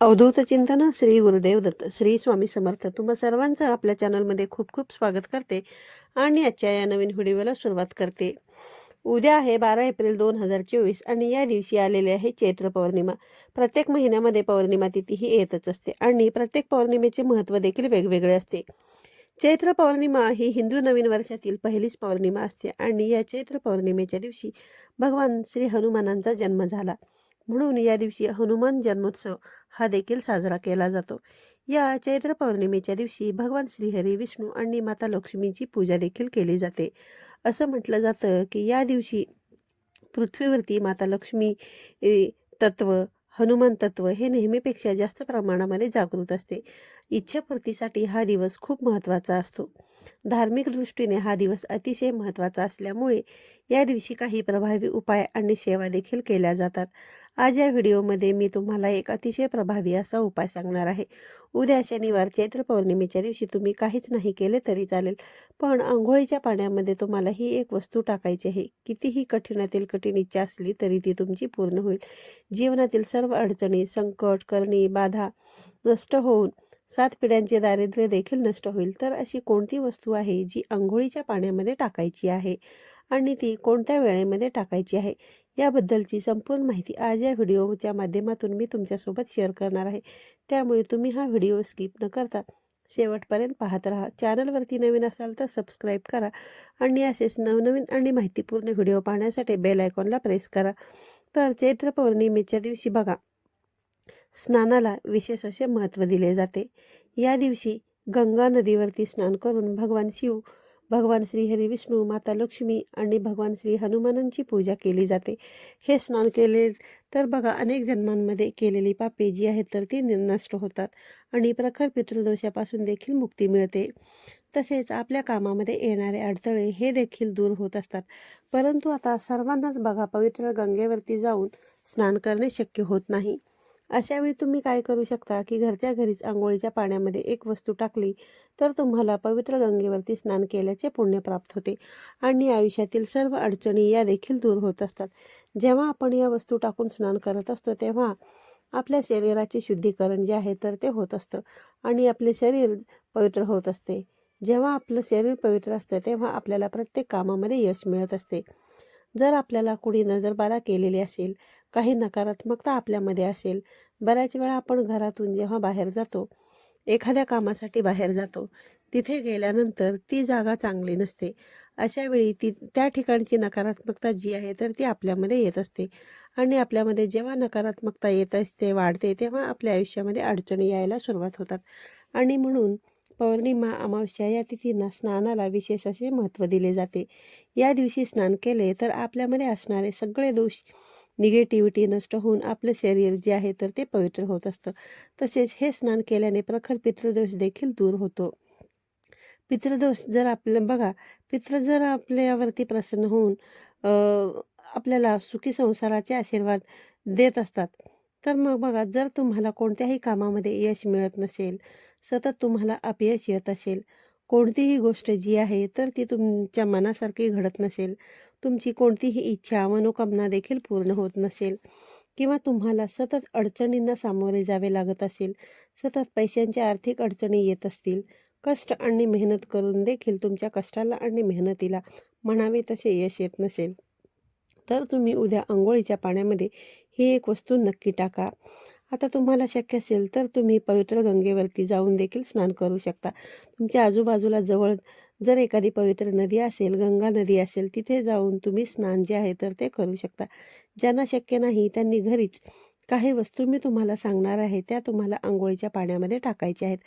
अवधूत चिंतन श्री गुरुदेव दत्त श्री स्वामी समर्थ. तुम्हा सर्वांचं आपल्या चॅनलमध्ये खूप खूप स्वागत करते आणि आजच्या या नवीन व्हिडिओला सुरुवात करते. उद्या आहे बारा एप्रिल दोन हजार चोवीस आणि या दिवशी आलेली आहे चैत्र पौर्णिमा. प्रत्येक महिन्यामध्ये पौर्णिमा तिथी ही येतच असते आणि प्रत्येक पौर्णिमेचे महत्त्व देखील वेगवेगळे असते. चैत्र पौर्णिमा ही हिंदू नवीन वर्षातील पहिलीच पौर्णिमा असते आणि या चैत्र पौर्णिमेच्या दिवशी भगवान श्री हनुमानांचा जन्म झाला. म्हणून या दिवशी हनुमान जन्मोत्सव हा देखील साजरा केला जातो. या चैत्र पौर्णिमेच्या दिवशी भगवान श्रीहरी विष्णू आणि माता लक्ष्मीची पूजा देखील केली जाते. असं म्हटलं जातं की या दिवशी पृथ्वीवरती माता लक्ष्मी तत्व हनुमान तत्व हे नेहमीपेक्षा जास्त प्रमाणामध्ये जागृत असते. इच्छापूर्तीसाठी हा दिवस खूप महत्त्वाचा असतो. धार्मिक दृष्टीने हा दिवस अतिशय महत्त्वाचा असल्यामुळे या दिवशी काही प्रभावी उपाय आणि सेवा देखील केल्या जातात. आज या व्हिडिओमध्ये मी तुम्हाला एक अतिशय प्रभावी असा उपाय सांगणार आहे. उद्या शनिवार चैत्र पौर्णिमेच्या दिवशी तुम्ही काहीच नाही केले तरी चालेल पण आंघोळीच्या पाण्यामध्ये तुम्हाला ही एक वस्तू टाकायची आहे. कितीही कठीणातील कठीण इच्छा असली तरी ती तुमची पूर्ण होईल. जीवनातील सर्व अडचणी संकट करणी बाधा नष्ट होऊन सात पिढ्यांचे दारिद्र्य देखील नष्ट होईल. तर अशी कोणती वस्तू आहे जी आंघोळीच्या पाण्यामध्ये टाकायची आहे आणि ती कोणत्या वेळेमध्ये टाकायची आहे? याबद्दलची संपूर्ण माहिती आज या व्हिडिओच्या माध्यमातून मी तुमच्यासोबत शेअर करणार आहे. त्यामुळे तुम्ही हा व्हिडिओ स्किप न करता शेवटपर्यंत पाहत राहा. चॅनलवरती नवीन असाल तर सबस्क्राईब करा आणि असेच नवनवीन आणि माहितीपूर्ण व्हिडिओ पाहण्यासाठी बेल आयकॉनला प्रेस करा. तर चैत्र पौर्णिमेच्या दिवशी बघा स्नानाला विशेष असे महत्त्व दिले जाते. या दिवशी गंगा नदीवरती स्नान करून भगवान शिव भगवान श्री हरी विष्णू माता लक्ष्मी आणि भगवान श्री हनुमानांची पूजा केली जाते. हे स्नान केले तर बघा अनेक जन्मांमध्ये केलेली पापे जी आहेत तर ती नष्ट होतात आणि प्रखर पितृदोषापासून देखील मुक्ती मिळते. तसेच आपल्या कामामध्ये येणारे अडथळे हे देखील दूर होत असतात. परंतु आता सर्वांनाच बघा पवित्र गंगेवरती जाऊन स्नान करणे शक्य होत नाही. अशा वेळी तुम्ही काय करू शकता की घरच्या घरीच आंघोळीच्या पाण्यामध्ये एक वस्तू टाकली तर तुम्हाला पवित्र गंगेवरती स्नान केल्याचे पुण्य प्राप्त होते. आणि आयुष्यातील सर्व अडचणी या देखील दूर होत असतात. जेव्हा आपण या वस्तू टाकून स्नान करत असतो तेव्हा आपल्या शरीराचे शुद्धीकरण जे आहे तर ते होत असतं. आणि आपले शरीर पवित्र होत असते. जेव्हा आपलं शरीर पवित्र असतं तेव्हा आपल्याला प्रत्येक कामामध्ये यश मिळत असते. जर आपल्याला कुणी नजरबारा केलेली असेल काही नकारात्मकता आपल्यामध्ये असेल बऱ्याच वेळा आपण घरातून जेव्हा बाहेर जातो एखाद्या कामासाठी बाहेर जातो तिथे गेल्यानंतर ती जागा चांगली नसते. अशा वेळी ती त्या ठिकाणची नकारात्मकता जी आहे तर ती आपल्यामध्ये येत असते. आणि आपल्यामध्ये जेव्हा नकारात्मकता येत असते वाढते तेव्हा आपल्या आयुष्यामध्ये अडचणी यायला सुरुवात होतात. आणि म्हणून पौर्णिमा अमावस्या या तिथींना स्नानाला विशेष असे महत्त्व दिले जाते. या दिवशी स्नान केले तर आपल्यामध्ये असणारे सगळे दोष निगेटिव्हिटी नष्ट होऊन आपलं शरीर जे आहे तर ते पवित्र होत असतं. तसेच हे स्नान केल्याने प्रखर पितृदोष देखील दूर होतो. पितृदोष जर आपलं बघा पित्र जर आपल्यावरती प्रसन्न होऊन आपल्याला सुखी संसाराचे आशीर्वाद देत असतात तर मग बघा जर तुम्हाला कोणत्याही कामामध्ये यश मिळत नसेल सतत तुम्हाला अपयश येत असेल. कोणतीही गोष्ट जी आहे तर ती तुमच्या मनासारखी घडत नसेल. तुमची कोणतीही इच्छा मनोकामना देखील पूर्ण होत नसेल. किंवा तुम्हाला सतत अडचणींना सामोरे जावे लागत असेल. सतत पैशांच्या आर्थिक अडचणी येत असतील. कष्ट आणि मेहनत करून देखील तुमच्या कष्टाला आणि मेहनतीला म्हणावे तसे यश येत नसेल. तर तुम्ही उद्या आंघोळीच्या पाण्यामध्ये ही एक वस्तू नक्की टाका. आता तुम्हाला शक्य असेल तर तुम्ही पवित्र गंगेवरती जाऊन देखील स्नान करू शकता. तुमच्या आजूबाजूला जवळ जर एखादी पवित्र नदी असेल गंगा नदी असेल तिथे जाऊन तुम्ही स्नान जे आहे तर ते करू शकता. ज्यांना शक्य नाही त्यांनी घरीच काही वस्तू मी तुम्हाला सांगणार आहे त्या तुम्हाला आंघोळीच्या पाण्यामध्ये टाकायच्या आहेत.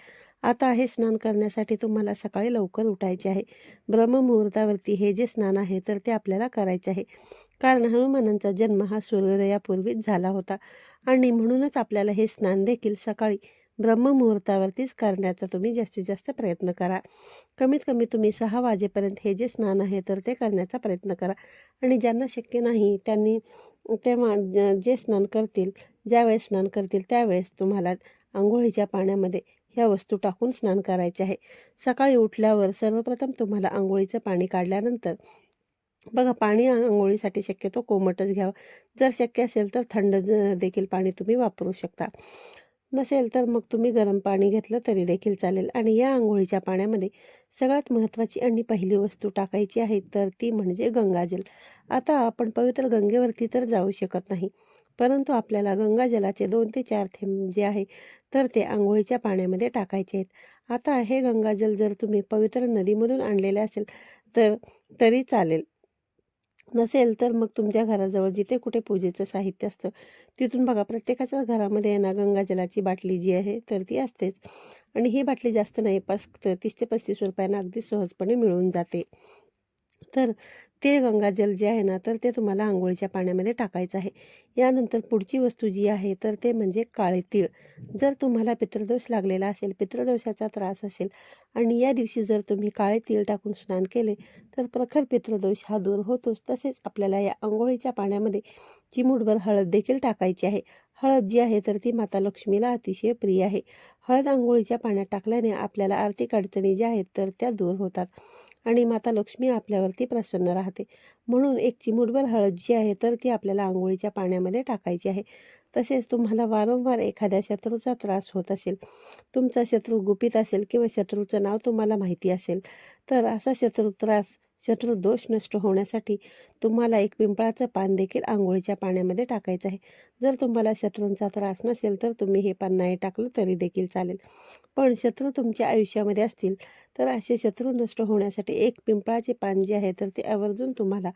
आता हे स्नान करण्यासाठी तुम्हाला सकाळी लवकर उठायचे आहे. ब्रह्ममुहूर्तावरती हे जे स्नान आहे तर ते आपल्याला करायचे आहे. कारण हनुमानांचा जन्म हा सूर्योदयापूर्वीच झाला होता. आणि म्हणूनच आपल्याला हे स्नान देखील सकाळी ब्रह्ममुहूर्तावरतीच करण्याचा तुम्ही जास्तीत जास्त प्रयत्न करा. कमीत कमी तुम्ही सहा वाजेपर्यंत हे जे स्नान आहे तर ते करण्याचा प्रयत्न करा. आणि ज्यांना शक्य नाही त्यांनी तेव्हा जे स्नान करतील ज्यावेळेस स्नान करतील त्यावेळेस तुम्हाला आंघोळीच्या पाण्यामध्ये ह्या वस्तू टाकून स्नान करायचे आहे. सकाळी उठल्यावर सर्वप्रथम तुम्हाला आंघोळीचं पाणी काढल्यानंतर बघा पाणी आंघोळीसाठी शक्यतो कोमटच घ्यावं. जर शक्य असेल तर थंड देखील पाणी तुम्ही वापरू शकता. नसेल तर मग तुम्ही गरम पाणी घेतलं तरी देखील चालेल. आणि या आंघोळीच्या पाण्यामध्ये सगळ्यात महत्त्वाची आणि पहिली वस्तू टाकायची आहे तर ती म्हणजे गंगाजल आता आपण पवित्र गंगेवरती तर जाऊ शकत नाही परंतु आपल्याला गंगाजलाचे दोन ते चार थेंब जे आहे तर ते आंघोळीच्या पाण्यामध्ये टाकायचे आहेत. आता हे गंगाजल जर तुम्ही पवित्र नदीमधून आणलेले असेल तर तरी चालेल. नसेल तर मग तुमच्या घराजवळ जिथे कुठे पूजेचं साहित्य असतं तिथून बघा प्रत्येकाच्याच घरामध्ये ना गंगाजलाची बाटली जी आहे तर ती असतेच. आणि ही बाटली जास्त नाही फक्त तीस ते पस्तीस रुपयांना अगदी सहजपणे मिळून जाते. तर ते गंगाजल जे आहे ना तर ते तुम्हाला आंघोळीच्या पाण्यामध्ये टाकायचं आहे. यानंतर पुढची वस्तू जी आहे तर ते म्हणजे काळे तीळ. जर तुम्हाला पितृदोष लागलेला असेल पितृदोषाचा त्रास असेल आणि या दिवशी जर तुम्ही काळे तीळ टाकून स्नान केले तर प्रखर पितृदोष हा दूर होतोच. तसेच आपल्याला या आंघोळीच्या पाण्यामध्ये चिमूटभर हळद देखील टाकायची आहे. हळद जी आहे तर ती माता लक्ष्मीला अतिशय प्रिय आहे. हळद आंघोळीच्या पाण्यात टाकल्याने आपल्याला आर्थिक अडचणी ज्या आहेत तर त्या दूर होतात. आणि माता लक्ष्मी आपल्यावरती प्रसन्न राहते. म्हणून एक चिमुटभर हळद जी आहे तर ती आपल्याला आंघोळीच्या पाण्यामध्ये टाकायची आहे. तसेच तुम्हाला वारंवार एखाद्या शत्रूचा त्रास होत असेल तुमचा शत्रू गुपित असेल किंवा शत्रूचं नाव तुम्हाला माहिती असेल तर असा शत्रू त्रास शत्रू दोष नष्ट होण्यासाठी तुम्हाला एक पिंपळाचं पान देखील आंघोळीच्या पाण्यामध्ये टाकायचं आहे. जर तुम्हाला शत्रूंचा त्रास नसेल तर तुम्ही हे पान नाही टाकलं तरी देखील चालेल. पण शत्रू तुमच्या आयुष्यामध्ये असतील तर असे शत्रू नष्ट होण्यासाठी एक पिंपळाचे पान जे आहे तर ते आवर्जून तुम्हाला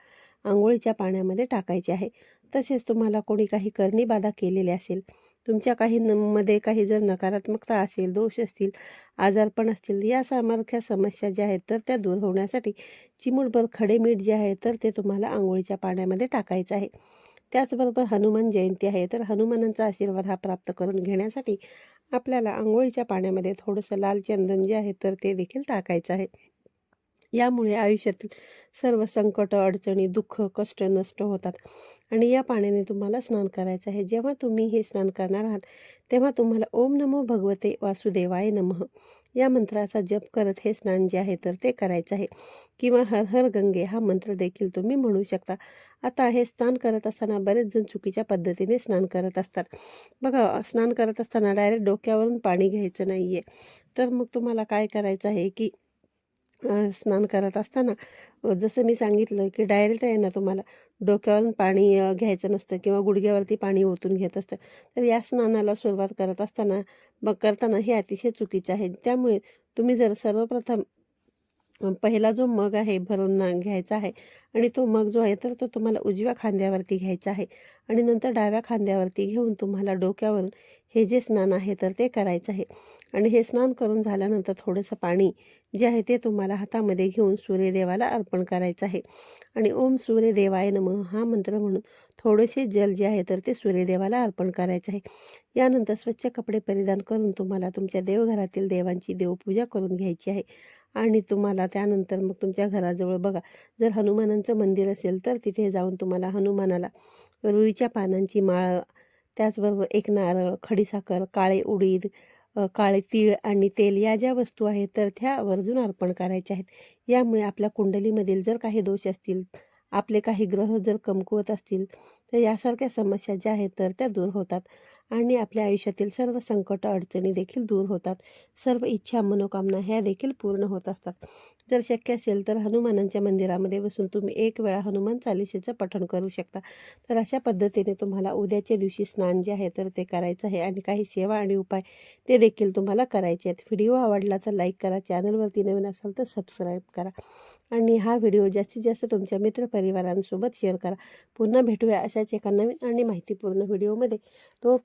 आंघोळीच्या पाण्यामध्ये टाकायचे आहे. तसेच तुम्हाला कोणी काही करणी बाधा केलेली असेल तुमच्या काही न मध्ये काही जर नकारात्मकता असेल दोष असतील आजारपण असतील यासारख्या समस्या ज्या आहेत तर त्या दूर होण्यासाठी चिमूटभर खडे मीठ जे आहे तर ते तुम्हाला आंघोळीच्या पाण्यामध्ये टाकायचं आहे. त्याचबरोबर हनुमान जयंती आहे तर हनुमानांचा आशीर्वाद हा प्राप्त करून घेण्यासाठी आपल्याला आंघोळीच्या पाण्यामध्ये थोडंसं लाल चंदन जे आहे तर ते देखील टाकायचं आहे. यामुळे आयुष्यातील सर्व संकट अडचणी दुःख कष्ट नष्ट होतात. आणि या पाण्याने तुम्हाला स्नान करायचं आहे. जेव्हा तुम्ही हे स्नान करणार आहात तेव्हा तुम्हाला ओम नमो भगवते वासुदेवाय नमः. या मंत्राचा जप करत हे स्नान जे आहे तर ते करायचं आहे. किंवा हर हर गंगे हा मंत्र देखील तुम्ही म्हणू शकता. आता हे स्नान करत असताना बरेच जण चुकीच्या पद्धतीने स्नान करत असतात. बघा स्नान करत असताना डायरेक्ट डोक्यावरून पाणी घ्यायचं नाही आहे तर मग तुम्हाला काय करायचं आहे की स्नान करत असताना जसं मी सांगितलं की डायरेक्ट आहे ना तुम्हाला डोक्यावरून पाणी घ्यायचं नसतं किंवा गुडघ्यावरती पाणी ओतून घेत असतं. तर या स्नानाला सुरुवात करत असताना मग करताना हे अतिशय चुकीचं आहे. त्यामुळे तुम्ही जर सर्वप्रथम पहिला जो मग आहे भरून ना घ्यायचा आहे आणि तो मग जो आहे तर तो तुम्हाला उजव्या खांद्यावरती घ्यायचा आहे आणि नंतर डाव्या खांद्यावरती घेऊन तुम्हाला डोक्यावरून हे जे स्नान आहे तर ते करायचं आहे. आणि हे स्नान करून झाल्यानंतर थोडंसं पाणी जे आहे ते तुम्हाला हातामध्ये घेऊन सूर्यदेवाला अर्पण करायचं आहे. आणि ओम सूर्यदेवाय नम हा मंत्र म्हणून थोडेसे जल जे आहे तर ते सूर्यदेवाला अर्पण करायचं आहे. यानंतर स्वच्छ कपडे परिधान करून तुम्हाला तुमच्या देवघरातील देवांची देवपूजा करून घ्यायची आहे. आणि तुम्हाला त्यानंतर मग तुमच्या घराजवळ बघा जर हनुमानांचं मंदिर असेल तर तिथे जाऊन तुम्हाला हनुमानाला रुईच्या पानांची माळ त्याचबरोबर एक नारळ खडीसाखर काळे उडीद काळे तीळ आणि तेल या ज्या वस्तू आहेत तर त्या आवर्जून अर्पण करायच्या आहेत. यामुळे आपल्या कुंडलीमधील जर काही दोष असतील आपले काही ग्रह जर कमकुवत असतील तर यासारख्या समस्या ज्या आहेत तर त्या दूर होतात. आणि आपल्या आयुष्यातील सर्व संकट अडचणी देखील दूर होतात. सर्व इच्छा मनोकामना ह्या देखील पूर्ण होत असतात. जर शक्य असेल तर हनुमानांच्या मंदिरामध्ये बसून तुम्ही एक वेळा हनुमान चालिसेचं पठण करू शकता. तर अशा पद्धतीने तुम्हाला उद्याच्या दिवशी स्नान जे आहे तर ते करायचं आहे आणि काही सेवा आणि उपाय ते देखील तुम्हाला करायचे आहेत. व्हिडिओ आवडला तर लाईक करा चॅनलवरती नवीन असाल तर सबस्क्राईब करा. आणि हा व्हिडिओ जास्तीत जास्त तुमच्या मित्रपरिवारांसोबत शेअर करा. पुन्हा भेटूया अशाच एका नवीन आणि माहितीपूर्ण व्हिडिओमध्ये.